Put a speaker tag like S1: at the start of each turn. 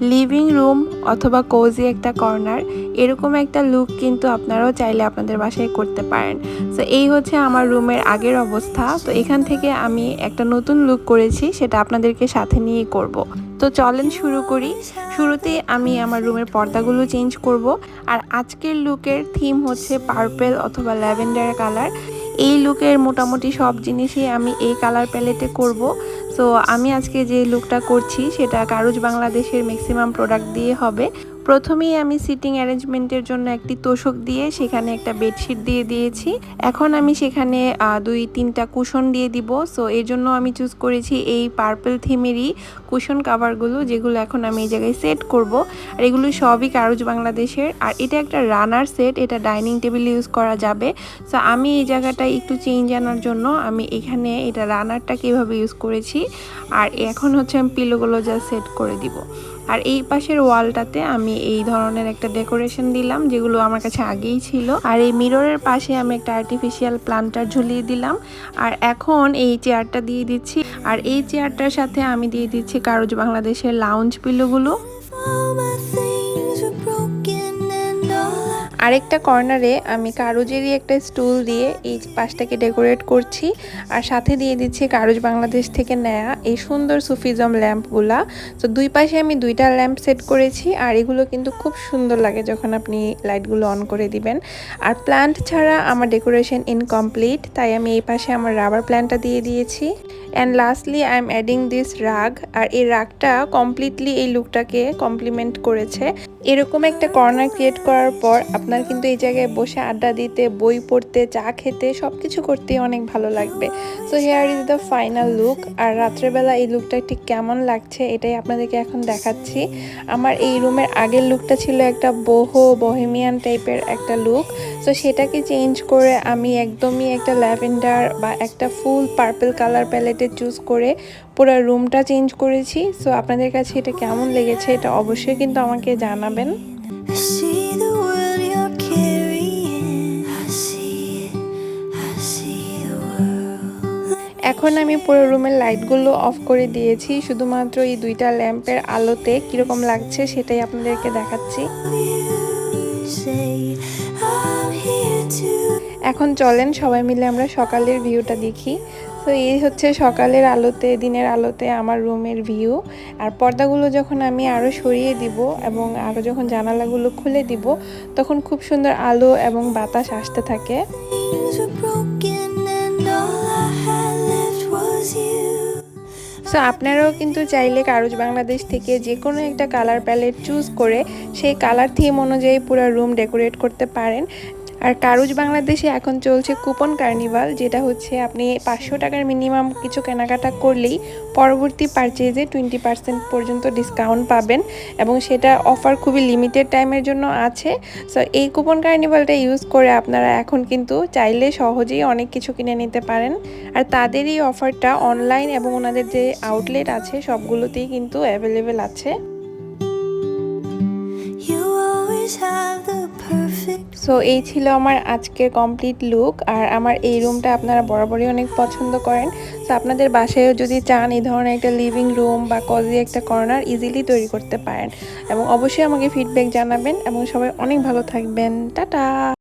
S1: Living room অথবা cosy একটা corner এরকম একটা লুক কিন্তু আপনারাও চাইলে আপনাদের বাসায় করতে পারেন। তো এই হচ্ছে আমার রুমের আগের অবস্থা। তো, এখান থেকে আমি একটা নতুন লুক করেছি, সেটা আপনাদেরকে সাথে নিয়েই করব। তো, চলেন শুরু করি। শুরুতে আমি আমার রুমের পর্দাগুলো চেঞ্জ করব। আর আজকের লুকের থিম হচ্ছে পার্পেল অথবা ল্যাভেন্ডার কালার এই লুকের মোটামুটি সব জিনিসই আমি এই কালার প্যালেটে করব। সো আমি আজকে যে লুকটা করছি সেটা কারুজ বাংলাদেশের ম্যাক্সিমাম প্রোডাক্ট দিয়ে হবে। প্রথমেই আমি সিটিং অ্যারেঞ্জমেন্টের জন্য একটি তোষক দিয়ে সেখানে একটা বেডশিট দিয়ে দিয়েছি। এখন আমি সেখানে দুই, তিনটা কুশন দিয়ে দিব। সো এর জন্য আমি চুজ করেছি এই পার্পল থিমেরই কুশন কাভারগুলো যেগুলো এখন আমি এই জায়গায় সেট করব। আর এগুলো সবই কারুজ বাংলাদেশের। আর এটা একটা রানার সেট এটা ডাইনিং টেবিল ইউজ করা যাবে। সো আমি এই জায়গাটায় একটু চেঞ্জ আনার জন্য আমি এখানে এটা রানারটা কীভাবে ইউজ করেছি। আর এখন হচ্ছে আমি পিলোগুলো যা সেট করে দিব। আর এই পাশের ওয়ালটাতে আমি এই ধরনের একটা ডেকোরেশন দিলাম, যেগুলো আমার কাছে আগেই ছিল। আর এই মিররের পাশে আমি একটা আর্টিফিশিয়াল প্লান্টার ঝুলিয়ে দিলাম। আর এখন এই চেয়ারটা দিয়ে দিচ্ছি। আর এই চেয়ারটার সাথে আমি দিয়ে দিচ্ছি কারোজ বাংলাদেশের লাউঞ্জ পিলোগুলো আরেকটা কর্নারে আমি কারুজেরই একটা স্টুল দিয়ে এই পাশটাকে ডেকোরেট করছি আর সাথে দিয়ে দিচ্ছি কারুজ বাংলাদেশ থেকে নেয়া এই সুন্দর সুফিজম ল্যাম্পগুলা। তো দুই পাশে আমি দুইটা ল্যাম্প সেট করেছি আর এগুলো কিন্তু খুব সুন্দর লাগে যখন আপনি লাইটগুলো অন করে দিবেন। আর প্ল্যান্ট ছাড়া আমার ডেকোরেশন ইনকমপ্লিট, তাই আমি এই পাশে আমার রাবার প্ল্যান্টটা দিয়ে দিয়েছি। And lastly I am adding this rug আর এই রাগটা কমপ্লিটলি এই লুকটাকে কমপ্লিমেন্ট করেছে। এরকম একটা কর্নার ক্রিয়েট করার পর আপনার কিন্তু এই জায়গায় বসে আড্ডা দিতে, বই পড়তে, চা খেতে সব কিছু করতেই অনেক ভালো লাগবে। So here is the final look আর রাত্রেবেলা এই লুকটা ঠিক কেমন লাগছে এটাই আপনাদেরকে এখন দেখাচ্ছি। আমার এই রুমের আগের লুকটা ছিল একটা বহু বহেমিয়ান টাইপের একটা লুক সো সেটাকে চেঞ্জ করে আমি একদমই একটা ল্যাভেন্ডার বা একটা ফুল পার্পল কালার প্যালেটে চুজ করে পুরো রুমটা চেঞ্জ করেছি। সো আপনাদের কাছে এটা কেমন লেগেছে এটা অবশ্যই কিন্তু আমাকে জানাবেন। এখন আমি পুরো রুমের লাইটগুলো অফ করে দিয়েছি, শুধুমাত্র এই দুইটা ল্যাম্পের আলোতে কীরকম লাগছে সেটাই আপনাদেরকে দেখাচ্ছি. এখন চলেন সবাই মিলে আমরা সকালের ভিউটা দেখি। তো এই হচ্ছে সকালের আলোতে, দিনের আলোতে আমার রুমের ভিউ। আর পর্দাগুলো যখন আমি আরও সরিয়ে দিব এবং আরও যখন জানালাগুলো খুলে দিব, তখন খুব সুন্দর আলো এবং বাতাস আসতে থাকে। সো আপনারাও কিন্তু চাইলে কারুজ বাংলাদেশ থেকে যে কোনো একটা কালার প্যালেট চুজ করে সেই কালার থিম অনুযায়ী পুরো রুম ডেকোরেট করতে পারেন। আর কারুজ বাংলাদেশে এখন চলছে কুপন কার্নিভাল, যেটা হচ্ছে আপনি পাঁচশো টাকার মিনিমাম কিছু কেনাকাটা করলেই পরবর্তী পারচেজে টোয়েন্টি পার্সেন্ট পর্যন্ত ডিসকাউন্ট পাবেন এবং সেটা অফার খুবই লিমিটেড টাইমের জন্য আছে সো এই কুপন কার্নিভালটা ইউজ করে আপনারা এখন কিন্তু চাইলে সহজেই অনেক কিছু কিনে নিতে পারেন আর তাদের এই অফারটা অনলাইন এবং ওনাদের যে আউটলেট আছে, সবগুলোতেই কিন্তু অ্যাভেলেবেল আছে
S2: You always have the.
S1: So এই ছিল আমার আজকের কমপ্লিট লুক আর আমার এই রুমটা আপনারা বরাবরই অনেক পছন্দ করেন। তো আপনাদের বাসায়ও যদি চান এই ধরনের একটা লিভিং রুম বা কজি একটা কর্নার ইজিলি তৈরি করতে পারেন। এবং অবশ্যই আমাকে ফিডব্যাক জানাবেন। এবং সবাই অনেক ভালো থাকবেন। টাটা!